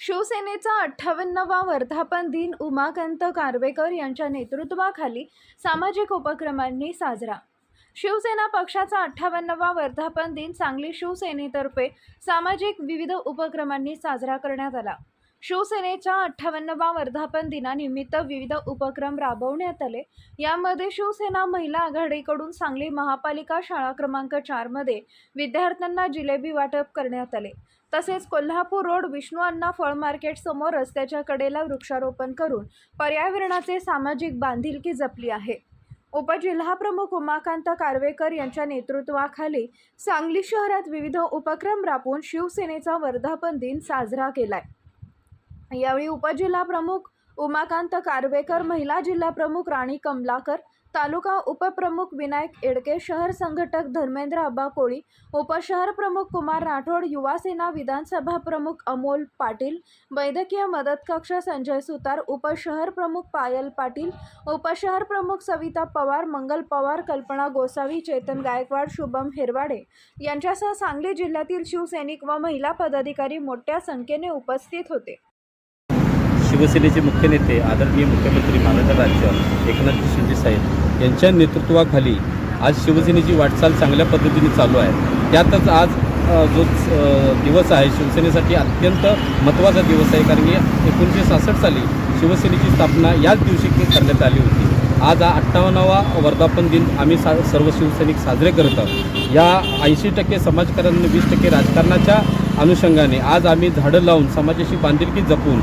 शिवसेनेचा अठ्ठावन्नवा वर्धापन दिन उमाकांत कारवेकर यांच्या नेतृत्वाखाली सामाजिक उपक्रमांनी साजरा. शिवसेना पक्षाचा अठ्ठावन्नवा वर्धापन दिन सांगली शिवसेनेतर्फे सामाजिक विविध उपक्रमांनी साजरा करण्यात आला. शिवसेनेच्या अठ्ठावन्नवा वर्धापन दिनानिमित्त विविध उपक्रम राबवण्यात आले. यामध्ये शिवसेना महिला आघाडीकडून सांगली महापालिका शाळा क्रमांक चारमध्ये विद्यार्थ्यांना जिलेबी वाटप करण्यात आले. तसेच कोल्हापूर रोड विष्णू अण्णा फळ मार्केट समोर रस्त्याच्या कडेला वृक्षारोपण करून पर्यावरणाचे सामाजिक बांधिलकी जपली आहे. उपजिल्हाप्रमुख उमाकांत कारवेकर यांच्या नेतृत्वाखाली सांगली शहरात विविध उपक्रम राबवून शिवसेनेचा वर्धापन दिन साजरा केलाय. यावेळी उपजिल्हाप्रमुख उमाकांत कारवेकर महिला जिल्हाप्रमुख राणी कमलाकर तालुका उपप्रमुख विनायक एडके शहर संघटक धर्मेंद्र अब्बा कोळी उपशहर प्रमुख कुमार राठोड युवासेना विधानसभा प्रमुख अमोल पाटील वैद्यकीय मदत कक्ष संजय सुतार उपशहर प्रमुख पायल पाटील उपशहर प्रमुख सविता पवार मंगल पवार कल्पना गोसावी चेतन गायकवाड शुभम हिरवाडे यांच्यासह सांगली जिल्ह्यातील शिवसैनिक व महिला पदाधिकारी मोठ्या संख्येने उपस्थित होते. शिवसेनेचे मुख्य नेते आदरणीय मुख्यमंत्री महाराष्ट्र राज्य एकनाथ शिंदे साहेब यांच्या नेतृत्वाखाली आज शिवसेनेची वाटचाल चांगल्या पद्धतीने चालू आहे. त्यातच आज जो दिवस आहे शिवसेनेसाठी अत्यंत महत्त्वाचा दिवस आहे कारण की एकोणीसशे सहासष्ट साली शिवसेनेची स्थापना याच दिवशी करण्यात आली होती. आज हा अठ्ठावन्नावा वर्धापन दिन आम्ही सा सर्व शिवसैनिक साजरे करत आहोत. या ऐंशी टक्के समाजकारण वीस टक्के राजकारणाच्या अनुषंगाने आज आम्ही झाडं लावून समाजाशी बांधिलकी जपून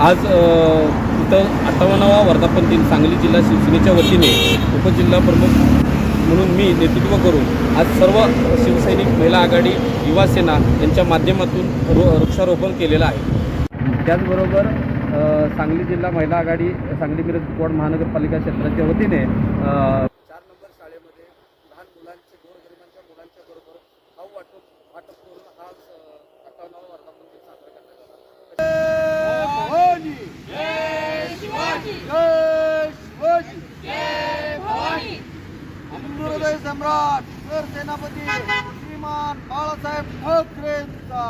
आज इथं अठ्ठावन्नावा वर्धापन दिन सांगली जिल्हा शिवसेनेच्या वतीने उपजिल्हा प्रमुख म्हणून मी नेतृत्व करून आज सर्व शिवसैनिक महिला आघाडी युवासेना यांच्या माध्यमातून रो वृक्षारोपण केलेलं आहे. त्याचबरोबर सांगली जिल्हा महिला आघाडी सांगली मिरज कोड महानगरपालिका क्षेत्राच्या वतीने सम्राट सरसेनापती श्रीमान बाळासाहेब ठाकरेंचा.